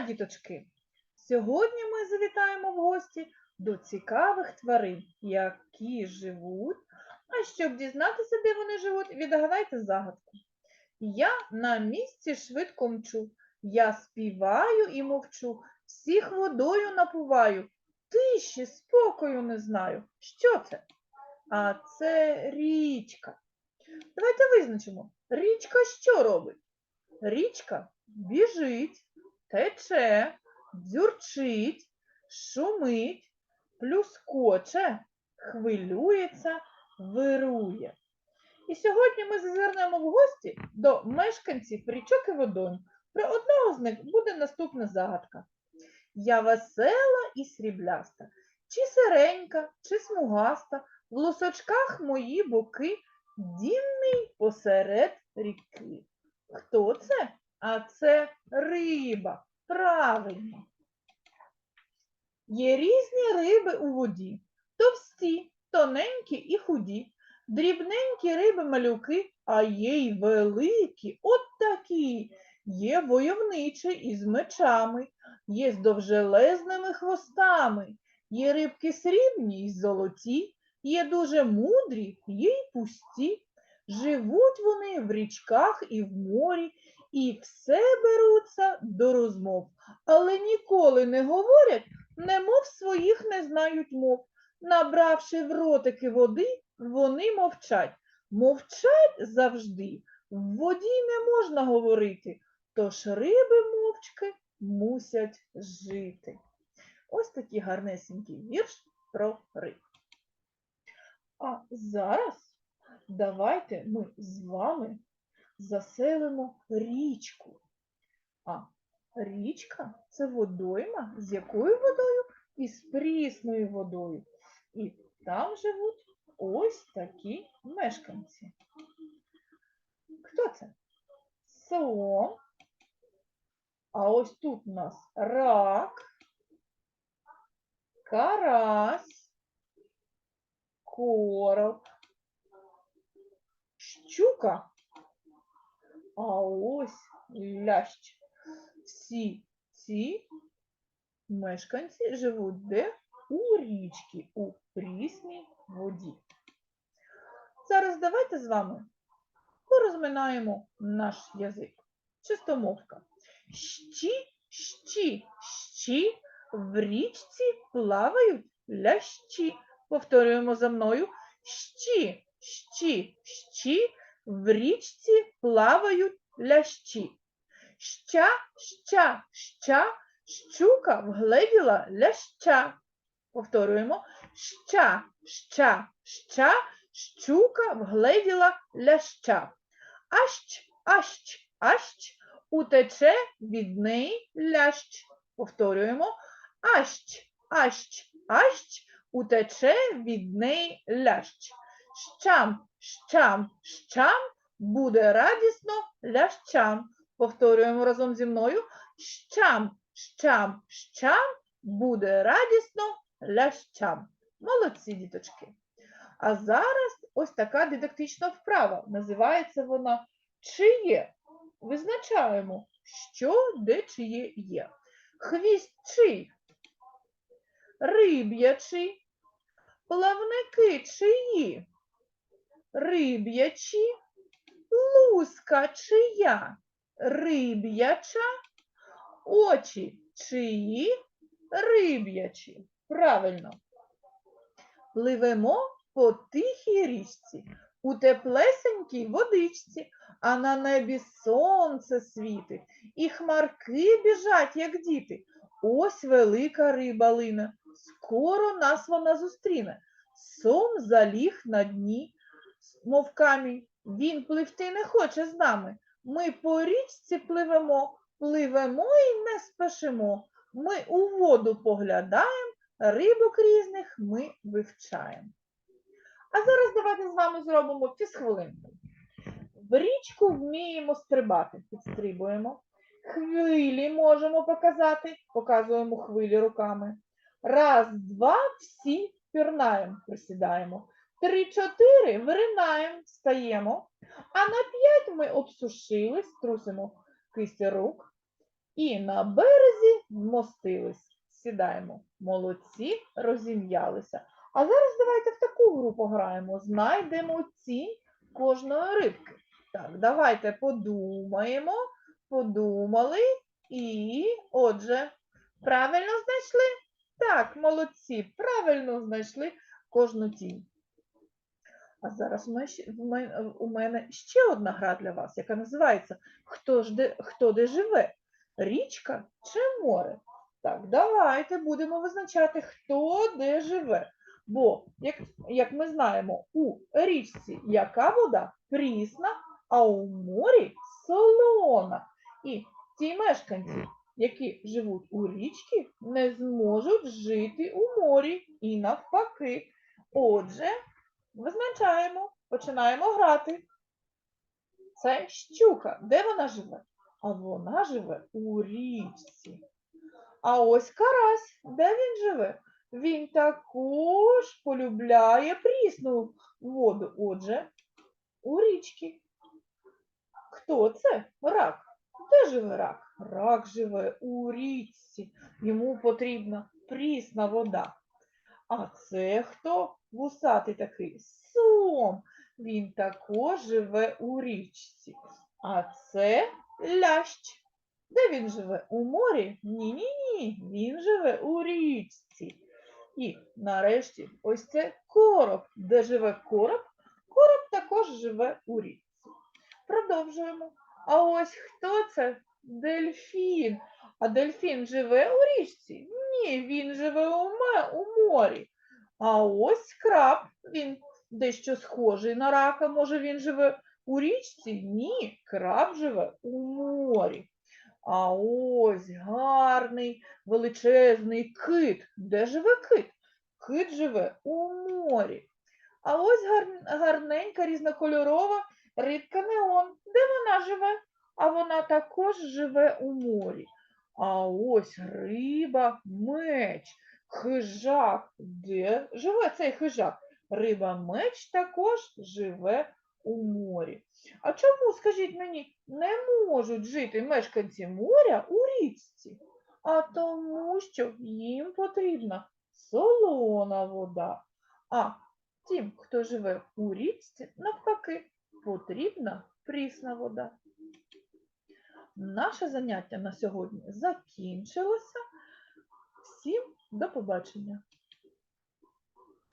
діточки! Сьогодні ми завітаємо в гості до цікавих тварин, які живуть. А щоб дізнатися, де вони живуть, відгадайте загадку. Я на місці швидко мчу, я співаю і мовчу, всіх водою напуваю, тиші, спокою не знаю. Що це? А це річка. Давайте визначимо. Річка що робить? Річка біжить, тече, дзюрчить, шумить, плюскоче, хвилюється, вирує. І сьогодні ми зазирнемо в гості до мешканців річок і водойм. Про одного з них буде наступна загадка. Я весела і срібляста, чи сиренька, чи смугаста, в лусочках мої боки, дімний посеред ріки. Хто це? А це риба. Правильно. Є різні риби у воді. Товсті, тоненькі і худі. Дрібненькі риби малюки, а є й великі, от такі. Є войовничі із мечами, є з довжелезними хвостами, є рибки срібні й золоті, є дуже мудрі, є й пусті. Живуть вони в річках і в морі, і все беруться до розмов, але ніколи не говорять, немов своїх не знають мов. Набравши в ротики води, вони мовчать. Мовчать завжди. В воді не можна говорити, тож риби мовчки мусять жити. Ось такий гарнесенький вірш про риб. А зараз давайте ми з вами заселимо річку. А річка це водойма з якою водою? Із прісною водою. І там живуть ось такі мешканці. Хто це? Сом. А ось тут у нас рак, карась, короб, щука, а ось лящ. Всі ці мешканці живуть де? У річці, у прісній воді. Зараз давайте з вами порозминаємо наш язик. Чистомовка. Щі, щі, щі, в річці плавають лящі. Повторюємо за мною. Щі, щі, щі, в річці плавають лящі. Ща, ща, ща, щука вгледіла ляща. Повторюємо. Ща, ща, ща, щука вгледіла ляща. Ащ, ащ, ащ, утече від неї лящ. Повторюємо. Ащ, ащ, ащ, утече від неї лящ. Щам, щам, щам, буде радісно лящам. Повторюємо разом зі мною. Щам, щам, щам, буде радісно лящам. Молодці, діточки. А зараз ось така дидактична вправа. Називається вона чиє. Визначаємо, що де чиє є. Хвіст чий, риб'ячий, плавники чиї, риб'ячі, луска чия, риб'яча, очі чиї, риб'ячі. Правильно. Пливемо по тихій річці, у теплесенькій водичці, а на небі сонце світить, і хмарки біжать, як діти. Ось велика риба лине, скоро нас вона зустріне. Сом заліг на дні, мов камінь. Він пливти не хоче з нами. Ми по річці пливемо, пливемо і не спешимо. Ми у воду поглядаємо, рибок різних ми вивчаємо. А зараз давайте з вами зробимо фізхвилинку. В річку вміємо стрибати, підстрибуємо. Хвилі можемо показати, показуємо хвилі руками. Раз, два, всі пірнаємо, присідаємо. Три, чотири виринаємо, встаємо. А на п'ять ми обсушили, струсимо кисті рук. і на березі вмостились. Сідаємо. Молодці, розім'ялися. А зараз давайте в таку гру пограємо. Знайдемо тінь кожної рибки. Так, давайте подумаємо, подумали і, отже, правильно знайшли? Так, молодці, правильно знайшли кожну тінь. А зараз ми ще- у мене ще одна гра для вас, яка називається Хто ж де, хто де живе? Річка чи море? Так, давайте будемо визначати, хто де живе. Бо, як, як ми знаємо, у річці яка вода? Прісна, а у морі солона. І ті мешканці, які живуть у річці, не зможуть жити у морі і навпаки. Отже, визначаємо, починаємо грати. Це щука. Де вона живе? А вона живе у річці. А ось карась, де він живе? Він також полюбляє прісну воду. Отже, у річці. Хто це? Рак. Де живе рак? Рак живе у річці. Йому потрібна прісна вода. А це хто? Вусатий такий сом. Він також живе у річці. А це лящ. Де він живе? У морі? Ні-ні-ні. Він живе у річці. І нарешті ось це короб. Де живе короб? Короб також живе у річці. Продовжуємо. А ось хто це? Дельфін. А дельфін живе у річці? Ні, він живе у, морі. А ось краб, він дещо схожий на рака. Може, він живе у річці? Ні, краб живе у морі. А ось гарний величезний кит. Де живе кит? Кит живе у морі. А ось гар- гарненька різнокольорова рибка неон. Де вона живе? А вона також живе у морі. А ось риба меч, хижак. Де живе цей хижак? Риба меч також живе у морі. А чому, скажіть мені, не можуть жити мешканці моря у річці? А тому, що їм потрібна солона вода. А тим, хто живе у річці, навпаки, потрібна прісна вода. Наше заняття на сьогодні закінчилося. Всім до побачення!